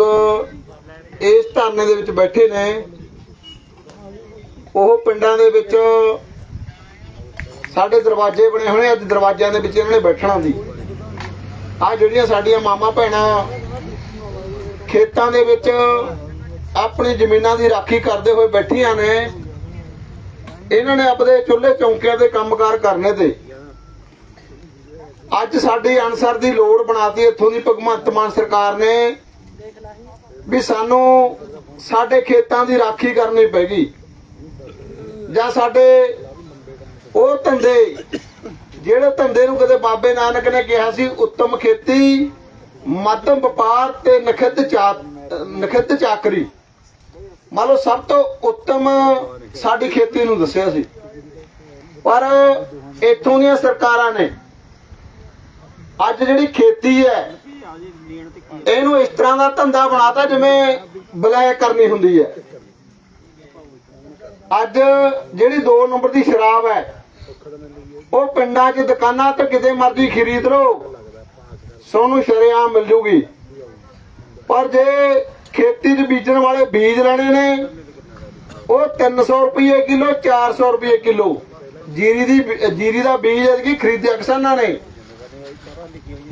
ਇਸ ਧਰਨੇ ਦੇ ਵਿੱਚ ਬੈਠੇ ਨੇ। ਉਹ ਪਿੰਡਾਂ ਦੇ ਵਿੱਚ ਸਾਡੇ ਦਰਵਾਜ਼ੇ ਬਣੇ ਹੋਣੇ, ਅੱਜ ਦਰਵਾਜ਼ਿਆਂ ਦੇ ਵਿੱਚ ਇਹਨਾਂ ਨੇ ਬੈਠਣਾ ਸੀ। ਆ ਜਿਹੜੀਆਂ ਸਾਡੀਆਂ ਮਾਮਾ ਭੈਣਾਂ ਖੇਤਾਂ ਦੇ ਵਿੱਚ ਆਪਣੀ ਜ਼ਮੀਨਾਂ ਦੀ ਰਾਖੀ ਕਰਦੇ ਹੋਏ ਬੈਠੀਆਂ ਨੇ, ਇਹਨਾਂ ਨੇ ਆਪਣੇ ਚੁੱਲ੍ਹੇ ਚੌਂਕਿਆਂ ਦੇ ਕੰਮਕਾਰ ਕਰਨੇ ਤੇ। ਅੱਜ ਸਾਡੀ ਅਨਸਰ ਦੀ ਲੋੜ ਬਣਾਤੀ, ਇੱਥੋਂ ਦੀ ਭਗਵੰਤ ਮਾਨ ਸਰਕਾਰ ਨੇ ਵੀ ਸਾਨੂੰ ਸਾਡੇ ਖੇਤਾਂ ਦੀ ਰਾਖੀ ਕਰਨੀ ਪੈਗੀ। ਜਾਂ ਸਾਡੇ ਉਹ ਧੰਦੇ, ਜਿਹੜੇ ਧੰਦੇ ਨੂੰ ਕਦੇ ਬਾਬੇ ਨਾਨਕ ਨੇ ਕਿਹਾ ਸੀ, ਉੱਤਮ ਖੇਤੀ, ਮੱਧਮ ਵਪਾਰ ਤੇ ਨਖਿੱਧ ਚਾ, ਨਖਿੱਧ ਚਾਕਰੀ। ਮੰਨ ਲਓ ਸਭ ਤੋਂ ਉੱਤਮ ਸਾਡੀ ਖੇਤੀ ਨੂੰ ਦੱਸਿਆ ਸੀ। ਪਰ ਇੱਥੋਂ ਦੀਆਂ ਸਰਕਾਰਾਂ ਨੇ ਅੱਜ ਜਿਹੜੀ ਖੇਤੀ ਹੈ ਇਹਨੂੰ ਇਸ ਤਰ੍ਹਾਂ ਦਾ ਧੰਦਾ ਬਣਾਤਾ ਜਿਵੇਂ ਬਲੈਕ ਕਰਨੀ ਹੁੰਦੀ ਹੈ। ਅੱਜ ਜਿਹੜੀ 2 ਨੰਬਰ ਦੀ ਸ਼ਰਾਬ ਹੈ, ਉਹ ਪਿੰਡਾਂ 'ਚ ਦੁਕਾਨਾਂ ਤੇ ਕਿਤੇ ਮਰਜ਼ੀ ਖਰੀਦ ਲਓ ਸੋਨੂੰ ਸ਼ਰੇਆਮ ਮਿਲ ਜੂਗੀ। ਪਰ ਜੇ ਖੇਤੀ 'ਚ ਬੀਜਣ ਵਾਲੇ ਬੀਜ ਲੈਣੇ ਨੇ, ਉਹ 300 ਰੁਪਏ ਕਿਲੋ 400 ਰੁਪਏ ਕਿਲੋ। ਜੀਰੀ ਦੀ, ਜੀਰੀ ਦਾ ਬੀਜ ਐਤਕੀ ਖਰੀਦਿਆ ਕਿਸਾਨਾਂ ਨੇ।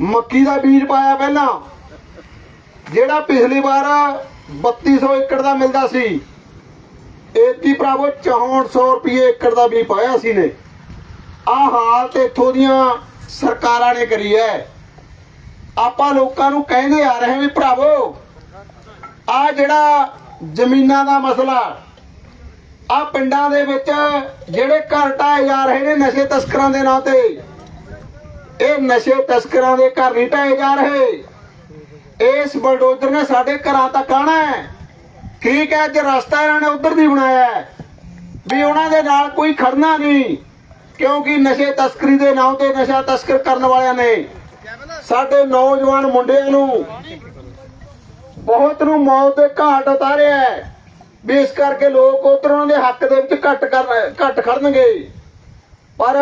ਮੱਕੀ ਦਾ ਬੀਜ ਪਾਇਆ ਪਹਿਲਾਂ। ਜਿਹੜਾ ਪਿਛਲੀ ਵਾਰ 3200 ਏਕੜ ਦਾ ਮਿਲਦਾ ਸੀ ਐਤਕੀ ਭਰਾਵੋ 6400 ਰੁਪਏ ਏਕੜ ਦਾ ਬੀਜ ਪਾਇਆ ਸੀ ਨੇ। ਆਹ ਹਾਲਤ ਇੱਥੋਂ ਦੀਆਂ ਸਰਕਾਰਾਂ ਨੇ ਕਰੀ ਹੈ। ਆਪਾਂ ਲੋਕਾਂ ਨੂੰ ਕਹਿੰਦੇ ਆ ਰਹੇ ਵੀ ਭਰਾਵੋ, ਆ ਜਿਹੜਾ ਜ਼ਮੀਨਾਂ ਦਾ ਮਸਲਾ, ਆ ਪਿੰਡਾਂ ਦੇ ਵਿੱਚ ਜਿਹੜੇ ਘਰ ਢਾਏ ਜਾ ਰਹੇ ਨੇ ਨਸ਼ੇ ਤਸਕਰਾਂ ਦੇ ਨਾਂ ਤੇ ਇਹ ਨਸ਼ੇ ਤਸਕਰਾਂ ਦੇ ਘਰ ਨਹੀਂ ਢਾਏ ਜਾ ਰਹੇ। ਇਸ ਬਲਡੋਜ਼ਰ ਨੇ ਸਾਡੇ ਘਰਾਂ ਤੱਕ ਆਣਾ ਹੈ। ਠੀਕ ਹੈ ਅੱਜ ਰਸਤਾ ਇਹਨਾਂ ਨੇ ਉਧਰ ਦੀ ਬਣਾਇਆ ਵੀ ਉਹਨਾਂ ਦੇ ਨਾਲ ਕੋਈ ਖੜਨਾ ਨਹੀਂ, ਕਿਉਂਕਿ ਨਸ਼ੇ ਤਸਕਰੀ ਦੇ ਨਾਂ ਤੇ ਨਸ਼ਾ ਤਸਕਰ ਕਰਨ ਵਾਲਿਆਂ ਨੇ ਸਾਡੇ ਨੌਜਵਾਨ ਮੁੰਡਿਆਂ ਨੂੰ ਬਹੁਤ ਨੂੰ ਮੌਤ ਦੇ ਘਾਟ ਉਤਾਰਿਆ ਵੀ ਇਸ ਕਰਕੇ ਲੋਕ ਉਧਰ ਉਹਨਾਂ ਦੇ ਹੱਕ ਦੇ ਵਿੱਚ ਘੱਟ ਕਰ ਘੱਟ ਖੜਨਗੇ। ਪਰ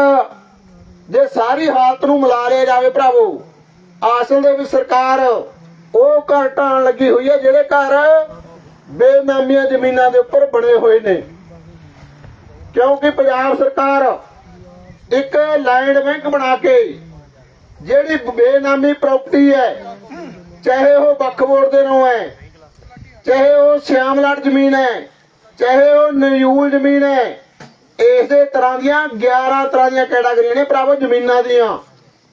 ਜੇ ਸਾਰੀ ਹਾਲਤ ਨੂੰ ਮਿਲਾ ਲਿਆ ਜਾਵੇ ਭਰਾਵੋ ਅਸਲ ਦੇ ਵਿੱਚ ਸਰਕਾਰ ਉਹ ਘਰ ਢਾਣ ਲੱਗੀ ਹੋਈ ਹੈ ਜਿਹੜੇ ਘਰ ਬੇਨਾਮੀਆਂ ਜ਼ਮੀਨਾਂ ਦੇ ਉੱਪਰ ਬਣੇ ਹੋਏ ਨੇ। ਕਿਉਂਕਿ ਪੰਜਾਬ ਸਰਕਾਰ ਇੱਕ ਲੈਂਡ ਬੈਂਕ ਬਣਾ ਕੇ ਜਿਹੜੀ ਬੇਨਾਮੀ ਪ੍ਰਾਪਰਟੀ ਹੈ, ਚਾਹੇ ਉਹ ਵਕਫ ਬੋਰਡ ਦੇ ਨਾਂ ਹੈ, ਚਾਹੇ ਉਹ ਸ਼ਿਆਮਲਾਟ ਜ਼ਮੀਨ ਹੈ, ਚਾਹੇ ਉਹ ਨਿਊਲ ਜ਼ਮੀਨ ਹੈ ਇਸੇ ਤਰ੍ਹਾਂ ਦੀਆਂ 11 ਤਰ੍ਹਾਂ ਦੀਆਂ ਕੈਟਾਗਰੀਆਂ ਨੇ ਭਰਾਵੋ ਜ਼ਮੀਨਾਂ ਦੀਆਂ।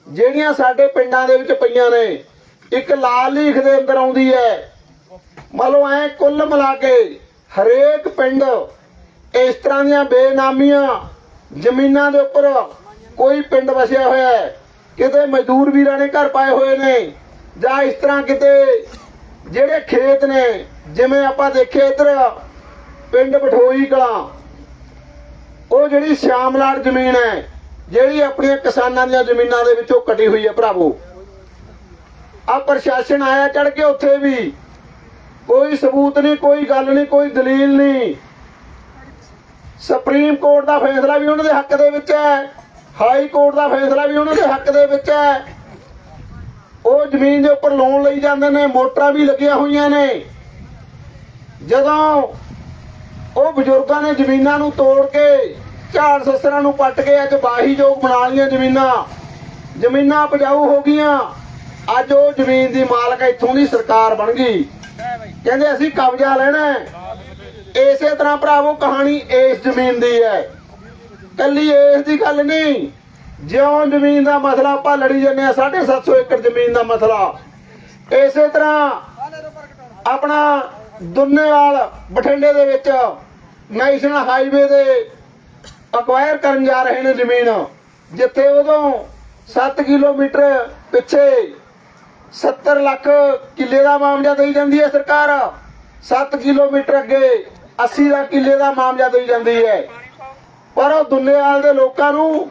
ਜਿਹੜੀਆਂ ਸਾਡੇ ਪਿੰਡਾਂ ਦੇ ਵਿੱਚ ਪਈਆਂ ਨੇ। ਇੱਕ ਲਾਲ ਲੀਖ ਦੇ ਅੰਦਰ ਆਉਂਦੀ ਹੈ। ਮੰਨ ਲਓ ਐ ਕੁੱਲ ਮਿਲਾ ਕੇ ਹਰੇਕ ਪਿੰਡ ਇਸ ਤਰ੍ਹਾਂ ਦੀਆਂ ਬੇਨਾਮੀਆਂ ਜ਼ਮੀਨਾਂ ਦੇ ਉੱਪਰ ਕੋਈ ਪਿੰਡ ਵਸਿਆ ਹੋਇਆ ਹੈ। ਕਿਤੇ ਮਜ਼ਦੂਰ ਵੀਰਾਂ ਨੇ ਘਰ ਪਾਏ ਹੋਏ ਨੇ ਜਾਂ ਇਸ ਤਰ੍ਹਾਂ ਕਿਤੇ ਜਿਹੜੇ ਖੇਤ ਨੇ, ਜਿਵੇਂ ਆਪਾਂ ਦੇਖੇ ਇੱਧਰ ਪਿੰਡ ਬਠੋਈ ਕਲਾਂ ਉਹ ਜਿਹੜੀ ਸ਼ਾਮਲਾਟ ਜ਼ਮੀਨ ਹੈ, ਜਿਹੜੀ ਆਪਣੀਆਂ ਕਿਸਾਨਾਂ ਦੀਆਂ ਜ਼ਮੀਨਾਂ ਦੇ ਵਿੱਚੋਂ ਕੱਟੀ ਹੋਈ ਹੈ ਭਰਾਵੋ। ਆ ਪ੍ਰਸ਼ਾਸਨ ਆਇਆ ਚੜ ਕੇ ਉੱਥੇ ਵੀ। ਕੋਈ ਸਬੂਤ ਨਹੀਂ, ਕੋਈ ਗੱਲ ਨਹੀਂ, ਕੋਈ ਦਲੀਲ ਨਹੀਂ। ਸੁਪਰੀਮ ਕੋਰਟ ਦਾ ਫੈਸਲਾ ਵੀ ਉਹਨਾਂ ਦੇ ਹੱਕ ਦੇ ਵਿੱਚ ਹੈ। ਹਾਈ ਕੋਰਟ ਦਾ ਫੈਸਲਾ ਵੀ ਉਹਨਾਂ ਦੇ ਹੱਕ ਦੇ ਵਿੱਚ ਹੈ। ਉਹ ਜ਼ਮੀਨ ਦੇ ਉੱਪਰ ਲੋਨ ਲਈ ਜਾਂਦੇ ਨੇ, ਮੋਟਰਾਂ ਵੀ ਲੱਗੀਆਂ ਹੋਈਆਂ ਨੇ। ਜਦੋਂ ਉਹ ਬਜ਼ੁਰਗਾਂ ਨੇ ਜ਼ਮੀਨਾਂ ਨੂੰ ਤੋੜ ਕੇ, ਝਾੜ ਸਸਰਾਂ ਨੂੰ ਪੱਟ ਕੇ ਅੱਜ ਬਾਹੀਯੋਗ ਬਣਾ ਲਈਆਂ ਜ਼ਮੀਨਾਂ। ਜ਼ਮੀਨਾਂ ਉਪਜਾਊ ਹੋ ਗਈਆਂ। ਅੱਜ ਉਹ ਜ਼ਮੀਨ ਦੀ ਮਾਲਕ ਇੱਥੋਂ ਦੀ ਸਰਕਾਰ ਬਣ ਗਈ। ਕਹਿੰਦੇ ਅਸੀਂ ਕਬਜ਼ਾ ਲੈਣਾ ਇਸੇ ਤਰ੍ਹਾਂ ਭਰਾਵੋ, ਕਹਾਣੀ ਇਸ ਜ਼ਮੀਨ ਦੀ ਹੈ। ਕੱਲੀ ਇਸ ਦੀ ਗੱਲ ਨਹੀਂ। ਜਿਉਂ ਜ਼ਮੀਨ ਦਾ ਮਸਲਾ ਆਪਾਂ ਲੜੀ ਜੰਨੇ ਆ 750 ਏਕੜ ਜ਼ਮੀਨ ਦਾ ਮਸਲਾ। ਇਸੇ ਤਰ੍ਹਾਂ ਆਪਣਾ ਦੁੰਨੇਵਾਲ ਬਠਿੰਡੇ ਦੇ ਵਿੱਚ ਨੈਸ਼ਨਲ ਹਾਈਵੇ ਦੇ ਅਕਵਾਇਰ ਕਰਨ ਜਾ ਰਹੇ ਨੇ ਜ਼ਮੀਨ, ਜਿੱਥੇ ਉਦੋਂ 7 ਕਿਲੋਮੀਟਰ ਪਿੱਛੇ 70 ਲੱਖ ਕਿੱਲੇ ਦਾ ਮਾਮਲਾ ਦੇਈ ਜਾਂਦੀ ਹੈ ਸਰਕਾਰ। 7 ਕਿਲੋਮੀਟਰ ਅੱਗੇ 80 ਦਾ ਕਿੱਲੇ ਦਾ ਮਾਮਲਾ ਦੇਈ ਜਾਂਦੀ ਹੈ। ਪਰ ਉਹ ਦੁਨੀਆਲ ਦੇ ਲੋਕਾਂ ਨੂੰ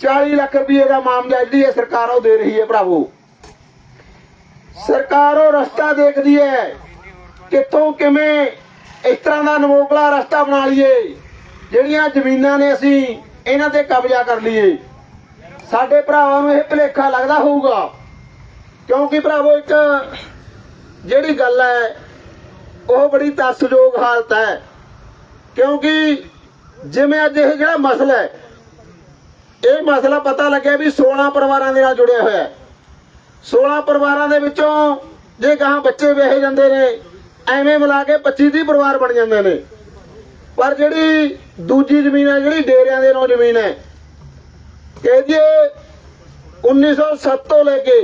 40 ਲੱਖ ਰੁਪਏ ਦਾ ਮਾਮਲਾ ਜਿਹੜੀ ਹੈ ਸਰਕਾਰ ਉਹ ਦੇ ਰਹੀ ਹੈ ਭਰਾਵੋ। ਸਰਕਾਰ ਉਹ ਰਸਤਾ ਦੇਖਦੀ ਹੈ ਕਿੱਥੋਂ ਕਿਵੇਂ ਇਸ ਤਰ੍ਹਾਂ ਦਾ ਨਵੋਕਲਾ ਰਸਤਾ ਬਣਾ ਲਈਏ? ਜਿਹੜੀਆਂ ਜ਼ਮੀਨਾਂ ਨੇ ਅਸੀਂ ਇਹਨਾਂ ਤੇ ਕਬਜ਼ਾ ਕਰ ਲਈਏ। ਸਾਡੇ ਭਰਾਵਾਂ ਨੂੰ ਇਹ ਭੁਲੇਖਾ ਲੱਗਦਾ ਹੋਊਗਾ। ਕਿਉਂਕਿ ਭਰਾਵੋ, ਇੱਕ ਜਿਹੜੀ ਗੱਲ ਹੈ, ਉਹ ਬੜੀ ਤਰਸਯੋਗ ਹਾਲਤ ਹੈ। ਕਿਉਂਕਿ ਜਿਵੇਂ ਅੱਜ ਇਹ ਜਿਹੜਾ ਮਸਲਾ ਹੈ, ਇਹ ਮਸਲਾ ਪਤਾ ਲੱਗਿਆ ਵੀ 16 ਪਰਿਵਾਰਾਂ ਦੇ ਨਾਲ ਜੁੜਿਆ ਹੋਇਆ ਹੈ। 16 ਪਰਿਵਾਰਾਂ ਦੇ ਵਿੱਚੋਂ ਜੇ ਗਾਂ ਬੱਚੇ ਵਿਆਹੇ ਜਾਂਦੇ ਨੇ ਐਵੇਂ ਮਿਲਾ ਕੇ 25 30 ਪਰਿਵਾਰ ਬਣ ਜਾਂਦੇ ਨੇ। ਪਰ ਜਿਹੜੀ ਦੂਜੀ ਜ਼ਮੀਨ ਹੈ, ਜਿਹੜੀ ਡੇਰਿਆਂ ਦੇ ਨਾਲ ਜ਼ਮੀਨ ਹੈ ਕਹਿ ਦਈਏ 1907 ਤੋਂ ਲੈ ਕੇ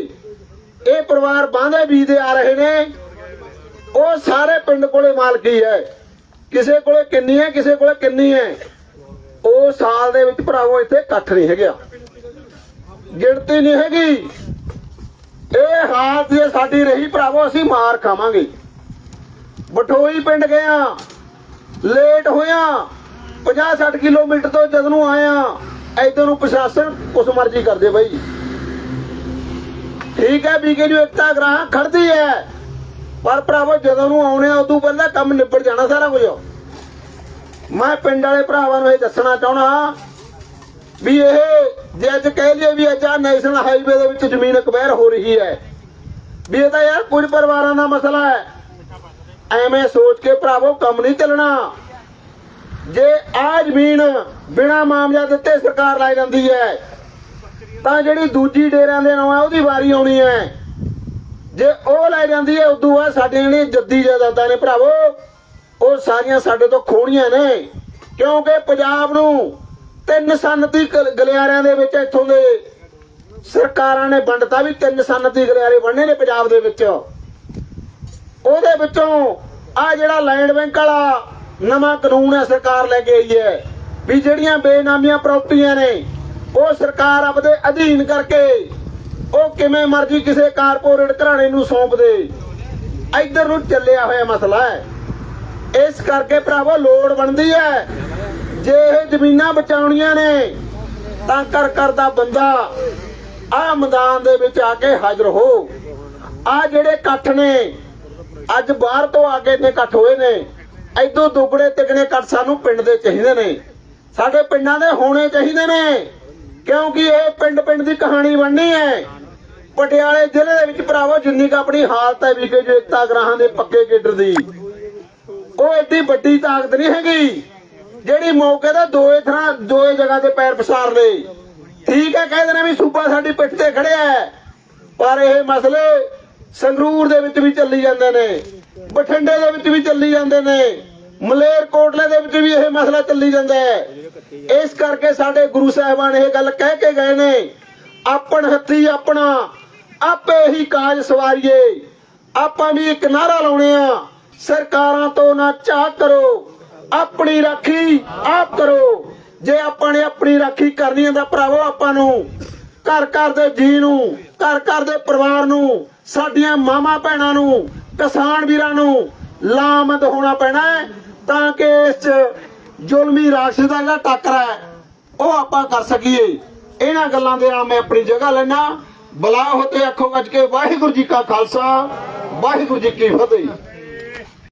ਇਹ ਪਰਿਵਾਰ ਬਾਂਦੇ ਬੀਜਦੇ ਆ ਰਹੇ ਨੇ, ਉਹ ਸਾਰੇ ਪਿੰਡ ਕੋਲੇ ਮਾਲਕੀ ਹੈ। ਕਿਸੇ ਕੋਲੇ ਕਿੰਨੀ ਹੈ, ਕਿਸੇ ਕੋਲੇ ਕਿੰਨੀ ਹੈ, ਉਹ ਸਾਲ ਦੇ ਵਿੱਚ ਭਰਾਵੋ ਇੱਥੇ ਇਕੱਠ ਨਹੀਂ ਹੈਗਾ ਗਿਣਤੀ ਨਹੀਂ ਹੈਗੀ। ਇਹ ਹਾਲਤ ਜੇ ਸਾਡੀ ਰਹੀ, ਭਰਾਵੋ, ਅਸੀਂ ਮਾਰ ਖਾਵਾਂਗੇ। ਬਠੋਈ ਪਿੰਡ ਗਿਆ ਲੇਟ ਹੋਇਆ 50 60 ਕਿਲੋਮੀਟਰ ਤੋਂ ਜਦ ਨੂੰ ਆਇਆ ਇਧਰ ਨੂੰ ਪ੍ਰਸ਼ਾਸਨ ਕੁਛ ਮਰਜ਼ੀ ਕਰਦੇ ਬਈ। ਠੀਕ ਹੈ, ਬੀਕੇ ਨੂੰ ਇਕਤਾ ਗ੍ਰਾਹ ਖੜਦੀ ਹੈ। ਪਰ ਭਰਾਵੋ, ਜਦੋਂ ਨੂੰ ਆਉਣੇ ਆ, ਉਦੋਂ ਪਹਿਲਾਂ ਕੰਮ ਨਿਬੜ ਜਾਣਾ ਸਾਰਾ ਕੁਝ। ਮੈਂ ਪਿੰਡ ਵਾਲੇ ਭਰਾਵਾਂ ਨੂੰ ਇਹ ਦੱਸਣਾ ਚਾਹਣਾ ਵੀ ਇਹ ਜੇ ਅੱਜ ਕਹਿ ਲਈਏ ਵੀ ਅੱਜ ਆਹ ਨੈਸ਼ਨਲ ਹਾਈਵੇ ਦੇ ਵਿੱਚ ਜ਼ਮੀਨ ਅਕਵਾਇਰ ਹੋ ਰਹੀ ਹੈ। ਵੀ ਇਹ ਤਾਂ ਯਾਰ ਕੁਝ ਪਰਿਵਾਰਾਂ ਦਾ ਮਸਲਾ ਹੈ। ਐਵੇਂ ਸੋਚ ਕੇ ਭਰਾਵੋ ਕੰਮ ਨਹੀਂ ਚੱਲਣਾ। ਜੇ ਆ ਜ਼ਮੀਨ ਬਿਨਾ ਮਾਮਲਾ ਦਿੱਤੇ ਸਰਕਾਰ ਲੈ ਜਾਂਦੀ ਹੈ, ਤਾਂ ਜਿਹੜੀ ਦੂਜੀ ਡੇਰਿਆਂ ਦੇ ਨਾਂ ਹੈ ਉਹਦੀ ਵਾਰੀ ਆਉਣੀ ਹੈ। ਜੇ ਉਹ ਲੈ ਜਾਂਦੀ ਹੈ, ਉਦੋਂ ਬਾਅਦ ਸਾਡੇ ਜਿਹੜੇ ਜੱਦੀ ਜਾਇਦਾਦਾਂ ਨੇ ਭਰਾਵੋ, ਉਹ ਸਾਰੀਆਂ ਸਾਡੇ ਤੋਂ ਖੋਣੀਆਂ ਨੇ। ਕਿਉਂਕਿ ਪੰਜਾਬ ਨੂੰ ਤਿੰਨ ਸਨਤੀ ਗਲਿਆਰਿਆਂ ਦੇ ਵਿੱਚ ਇੱਥੋਂ ਦੇ ਸਰਕਾਰਾਂ ਨੇ ਵੰਡਤਾ ਵੀ ਤਿੰਨ ਸਨਤੀ ਗਲਿਆਰੇ ਵੰਡੇ ਨੇ ਪੰਜਾਬ ਦੇ ਵਿੱਚ। ਉਹਦੇ ਵਿੱਚੋਂ ਆ ਜਿਹੜਾ ਲੈਂਡ ਬੈਂਕ ਵਾਲਾ ਨਵਾਂ ਕਾਨੂੰਨ ਹੈ ਸਰਕਾਰ ਲੈ ਕੇ ਆਈ ਹੈ ਵੀ ਜਿਹੜੀਆਂ ਬੇਨਾਮੀਆਂ ਪ੍ਰਾਪਰਟੀਆਂ ਨੇ, ਉਹ ਸਰਕਾਰ ਆਪਦੇ ਅਧੀਨ ਕਰਕੇ ਉਹ ਕਿਵੇਂ ਮਰਜ਼ੀ ਕਿਸੇ ਕਾਰਪੋਰੇਟ ਘਰਾਣੇ ਨੂੰ ਸੌਂਪ ਦੇ। ਇੱਧਰ ਨੂੰ ਚੱਲਿਆ ਹੋਇਆ ਮਸਲਾ ਹੈ। ਇਸ ਕਰਕੇ ਭਰਾਵੋ ਲੋੜ ਬਣਦੀ ਹੈ। ਜੇ ਇਹ ਜ਼ਮੀਨਾਂ ਬਚਾਉਣੀਆਂ ਨੇ, ਤਾਂ ਕਰ ਕਰਦਾ ਬੰਦਾ ਆ ਮੈਦਾਨ ਦੇ ਵਿੱਚ ਆ ਕੇ ਹਾਜ਼ਰ ਹੋ। ਆ ਜਿਹੜੇ ਇਕੱਠ ਨੇ ਅੱਜ ਬਾਹਰ ਤੋਂ ਆ ਕੇ ਨੇ ਇਕੱਠ ਹੋਏ ਨੇ। ਐਦੋਂ ਦੁੱਗੜੇ ਤਿਗਣੇ ਇਕੱਠ ਸਾਨੂੰ ਪਿੰਡ ਦੇ ਚਾਹੀਦੇ ਨੇ। ਸਾਡੇ ਪਿੰਡਾਂ ਦੇ ਹੋਣੇ ਚਾਹੀਦੇ ਨੇ। ਕਿਉਂਕਿ ਇਹ ਪਿੰਡ ਪਿੰਡ ਦੀ ਕਹਾਣੀ ਬਣਨੀ ਹੈ। ਪਟਿਆਲੇ ਜ਼ਿਲ੍ਹੇ ਦੇ ਵਿੱਚ ਭਰਾਵੋ, ਜਿੰਨੀ ਕੁ ਆਪਣੀ ਹਾਲਤ ਹੈ ਵੀ ਜੋ ਏਕਤਾ ਗ੍ਰਾਹਾਂ ਦੇ ਪੱਕੇ ਕੇਡਰ ਦੀ, ਉਹ ਏਡੀ ਵੱਡੀ ਤਾਕਤ ਨਹੀਂ ਹੈਗੀ, ਜਿਹੜੀ ਮੌਕੇ ਤੇ ਦੋਏ ਥਾਂ, ਦੋਏ ਜਗ੍ਹਾ ਤੇ ਪੈਰ ਪਸਾਰ ਲੇ ਠੀਕ ਹੈ ਕਹਿੰਦੇ ਨੇ ਵੀ ਸੂਬਾ ਸਾਡੀ ਪਿੱਠ ਤੇ ਖੜਿਆ ਹੈ। ਪਰ ਇਹ ਮਸਲੇ ਸੰਗਰੂਰ ਦੇ ਵਿੱਚ ਵੀ ਚੱਲੀ ਜਾਂਦੇ ਨੇ, ਬਠਿੰਡੇ ਦੇ ਵਿੱਚ ਵੀ ਚੱਲੀ ਜਾਂਦੇ ਨੇ, ਮਲੇਰ ਕੋਟਲੇ ਦੇ ਵਿੱਚ ਵੀ ਇਹ ਮਸਲਾ ਚੱਲੀ ਜਾਂਦਾ ਹੈ। ਇਸ ਕਰਕੇ ਸਾਡੇ ਗੁਰੂ ਸਾਹਿਬਾਨ ਇਹ ਗੱਲ ਕਹਿ ਕੇ ਗਏ ਨੇ, ਆਪਣ ਹੱਥੀ ਆਪਣਾ, ਆਪੇ ਹੀ ਕਾਜ ਸਵਾਰੀਏ, ਆਪਾਂ ਵੀ ਇੱਕ ਨਾਰਾ ਲਾਉਣੇ ਆ, ਸਰਕਾਰਾਂ ਤੋਂ ਨਾ ਚਾਹ ਕਰੋ, ਆਪਣੀ ਰਾਖੀ ਆਪ ਕਰੋ। ਜੇ ਆਪਾਂ ਨੇ ਆਪਣੀ ਰਾਖੀ ਕਰਨੀ ਹੈ ਤਾਂ ਭਰਾਵੋ ਆਪਾਂ ਨੂੰ, ਘਰ ਘਰ ਦੇ ਜੀ ਨੂੰ, ਘਰ ਘਰ ਦੇ ਪਰਿਵਾਰ ਨੂੰ ਸਾਡੀਆਂ ਮਾਮਾ ਭੈਣਾਂ ਨੂੰ, ਕਿਸਾਨ ਵੀਰਾਂ ਨੂੰ ਲਾਮਤ ਹੋਣਾ ਪੈਣਾ ਤਾਂ ਕਿ ਇਸ 'ਚ ਜ਼ੁਲਮੀ ਰਾਸ਼ਦ ਦਾ ਜਿਹੜਾ ਟੱਕਰ ਹੈ, ਉਹ ਆਪਾਂ ਕਰ ਸਕੀਏ। ਇਹਨਾਂ ਗੱਲਾਂ ਦੇ ਨਾਲ ਮੈਂ ਆਪਣੀ ਜਗ੍ਹਾ ਲੈਣਾ ਬਲਾ ਹੋਤੇ ਅੱਖੋਂ ਵੱਜ ਕੇ ਵਾਹਿਗੁਰੂ ਜੀ ਕਾ ਖਾਲਸਾ, ਵਾਹਿਗੁਰੂ ਜੀ ਕੀ ਫਤਿਹ।